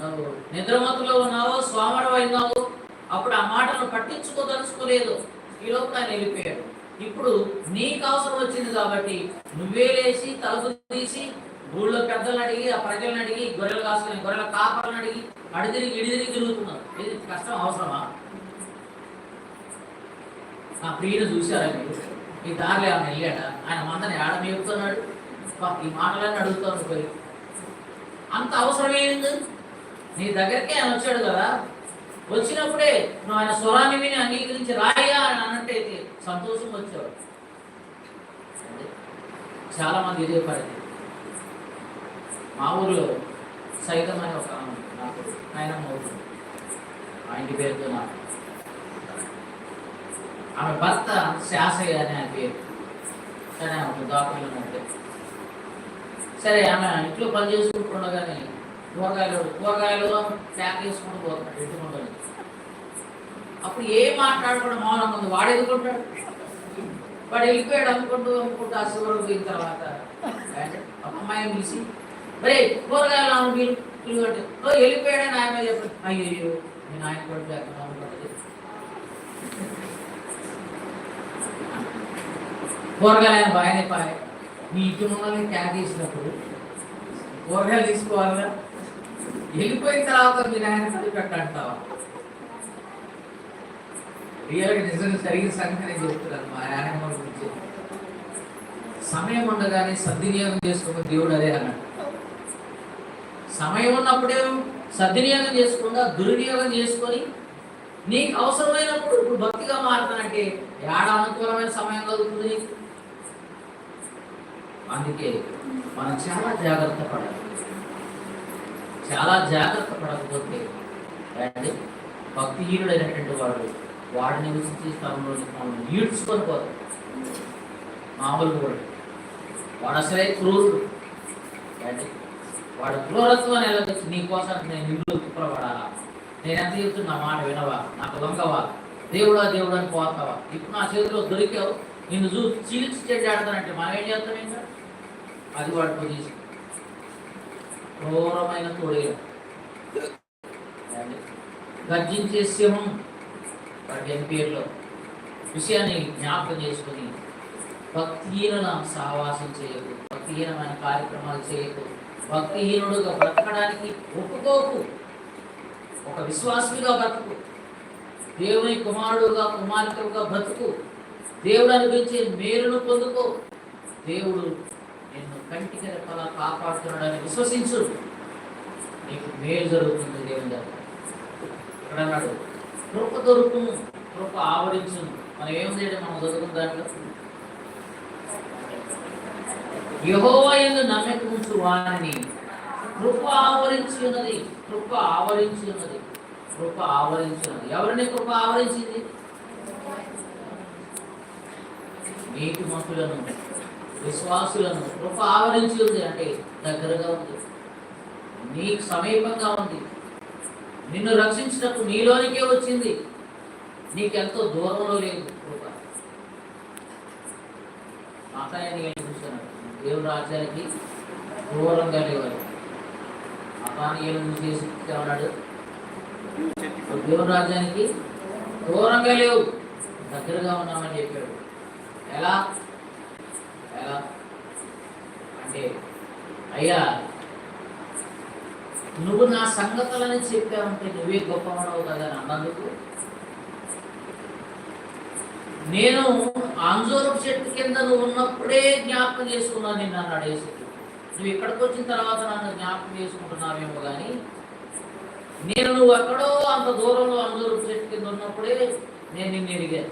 నువ్వు నిద్రమతులో ఉన్నావు స్వామరం అప్పుడు ఆ మాటను పట్టించుకోదలుచుకోలేదు. ఈ లోపల వెళ్ళిపోయాడు ఇప్పుడు నీకు అవసరం వచ్చింది కాబట్టి నువ్వే లేచి తలుపు తీసి ఊళ్ళో పెద్దలను అడిగి ఆ ప్రజలను అడిగి గొర్రెలు కాసుకొని గొర్రెల కాపలను అడిగి అడిదిరిగి ఇడిదిరిగి తిరుగుతున్నావు. ఇది కష్టం అవసరమా? ఆ ప్రియుని చూశారా మీరు? ఈ దారిలో ఆమె వెళ్ళాడా? ఆయన మందని ఆడ మేపుతున్నాడు. ఈ మాటలన్నీ అడుగుతాను అంత అవసరం ఏంది నీ దగ్గరికే ఆయన వచ్చాడు కదా? వచ్చినప్పుడే నువ్వు ఆయన స్వరాన్ని విని అంగీకరించి రాయ్యా అని అన్నట్టయితే సంతోషం వచ్చాడు చాలా మంది ఇదే పరిధి మా ఊర్లో సైతం అనే ఒక ఆమె నాకు ఆయన ఊరు. ఆ ఇంటి పేరుతో నాకు ఆమె భర్త శాసయ్య అని ఆయన పేరు. సరే ఆమె దాఖలు ఉంటే సరే ఆమె ఇంట్లో పని చేసుకుంటుండగానే కూరగాయలు కూరగాయలు ప్యాక్ చేసుకుంటూ పోతున్నాడు ఇంటి అప్పుడు ఏం మాట్లాడకుండా మౌనం ఉంది వాడు ఎదుర్కొంటాడు వాడు వెళ్ళిపోయాడు అనుకుంటూ అనుకుంటూ ఆ శివుడు పోయిన తర్వాత. అమ్మాయి పిలిచి రే కూరగాయలు అవును మీరు పిలువంటే ఓ వెళ్ళిపోయాడని ఆయన చెప్పాడు అయ్యో నేను ఆయన కూడా ఎక్కడ అనుకుంటుంది కూరగాయలు ఆయన బాగానే పాయ మీ ఇంటి ముందు క్యాక్ చేసినప్పుడు కూరగాయలు తీసుకోవాలిగా? వెళ్ళిపోయిన తర్వాత మీరు ఆయన పని రియల్గా నిజంగా జరిగిన సంగతి నేను చెప్తున్నాను మా ఆయన గురించి. సమయం ఉండగానే సద్వినియోగం చేసుకున్న దేవుడు అదే అన్నాడు. సమయం ఉన్నప్పుడే సద్వినియోగం చేసుకుండా దుర్వినియోగం చేసుకొని నీకు అవసరమైనప్పుడు ఇప్పుడు భక్తిగా మారుతానంటే ఏడ అనుకూలమైన సమయం కలుగుతుంది? అందుకే మనం చాలా జాగ్రత్త పడాలి. చాలా జాగ్రత్త పడకపోతే ఏంటి భక్తిహీనుడైనటువంటి వాడు వాడు వాడిని స్థలంలో మనం ఈడ్చుకొని పోతాం మామూలు కూడా. వాడు అసలే క్రూరుడు. ఏంటి వాడు క్రూరత్వాన్ని ఎలా నీ నీకోసం నేను ఇల్లు తిప్పబడాలా నేను ఎంత చెప్తున్నా? మాట వినవా? నాకు దొంగవా దేవుడా దేవుడు అని పోతావా? ఇప్పుడు నా చేతిలో దొరికావు. నిన్ను చూ చీల్చి చెడ్డి ఆడతానంటే మనం ఏం చేస్తాం ఇంకా? అది వాడు పొజిషన్ క్రూరమైన తోడేలు గర్జించే సింహం వాడి ఎంపీర్లో విషయాన్ని జ్ఞాపకం చేసుకుని భక్తిహీనుల సహవాసం చేయకు భక్తిహీనమైన కార్యక్రమాలు చేయకు భక్తిహీనుడుగా బ్రతకడానికి ఒప్పుకోకు ఒక విశ్వాసుడిగా బ్రతుకు దేవుని కుమారుడుగా కుమార్తెగా బ్రతుకు దేవుడు అనిపించే మేలును పొందుకో దేవుడు కంటికి రెప్పలా కాపాడుతున్నాడని విశ్వసించు. నీకు మేలు జరుగుతుంది దేవుని దగ్గర. ఇక్కడ అన్నాడు కృప దొరుకును కృప ఆవరించు మనం ఏం చేయడం? మనం చదువుకున్న దాంట్లో. యహోవా ఎందు నమ్మకం ఉంచు వారిని. కృప ఆవరించి ఉన్నది కృప ఆవరించి ఉన్నది కృప ఆవరించి ఉన్నది ఎవరిని కృప ఆవరించింది? నీటి మంతులను. విశ్వాసులను కృప ఆవరించి ఉంది అంటే దగ్గరగా ఉంది. నీకు సమీపంగా ఉంది. నిన్ను రక్షించినప్పుడు నీలోనికే వచ్చింది. నీకెంతో దూరంలో లేదు కృప. మాతాయని చూస్తున్నాడు దేవుడు రాజ్యానికి దూరంగా లేవాలి. మతానీయులను చేసి ఉన్నాడు దేవుడు రాజ్యానికి దూరంగా లేవు. దగ్గరగా ఉన్నామని చెప్పాడు. ఎలా? ఎలా అంటే అయ్యా నువ్వు నా సంగతులని చెప్పావంటే నువ్వే గొప్పవాడవు కదా అన్నందుకు? నేను ఆంజోరపు చెట్టు కింద నువ్వు ఉన్నప్పుడే జ్ఞాపకం చేసుకున్నాను నిన్ను నన్ను అడేసి నువ్వు ఇక్కడికి వచ్చిన తర్వాత నన్ను జ్ఞాపకం చేసుకుంటున్నావేమో కానీ నేను నువ్వు ఎక్కడో అంత దూరంలో ఆంజోరపు చెట్టు కింద ఉన్నప్పుడే నేను నిన్ను ఎరిగాను.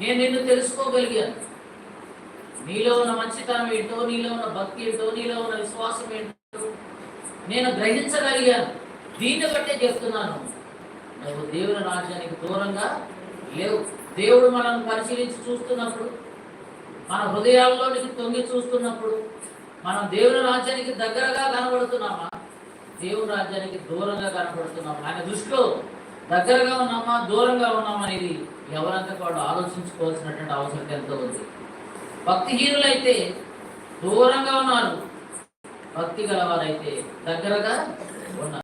నేను నిన్ను తెలుసుకోగలిగాను. నీలో ఉన్న మంచితనం ఏంటో నీలో ఉన్న భక్తి ఏంటో నీలో ఉన్న విశ్వాసం ఏంటో నేను గ్రహించగలిగాను. దీన్ని బట్టే చెప్తున్నాను. నువ్వు దేవుని రాజ్యానికి దూరంగా లేవు. దేవుడు మనల్ని పరిశీలించి చూస్తున్నప్పుడు మన హృదయాల్లోనికి తొంగి చూస్తున్నప్పుడు మనం దేవుని రాజ్యానికి దగ్గరగా కనబడుతున్నామా? దేవుని రాజ్యానికి దూరంగా కనబడుతున్నామా? ఆయన దృష్టిలో దగ్గరగా ఉన్నామా? దూరంగా ఉన్నామా అనేది ఎవరంతా కూడా ఆలోచించుకోవాల్సినటువంటి అవసరం ఎంతో ఉంది. భక్తిహీనులైతే దూరంగా ఉన్నారు. భక్తి గలవారైతే దగ్గరగా ఉన్నారు.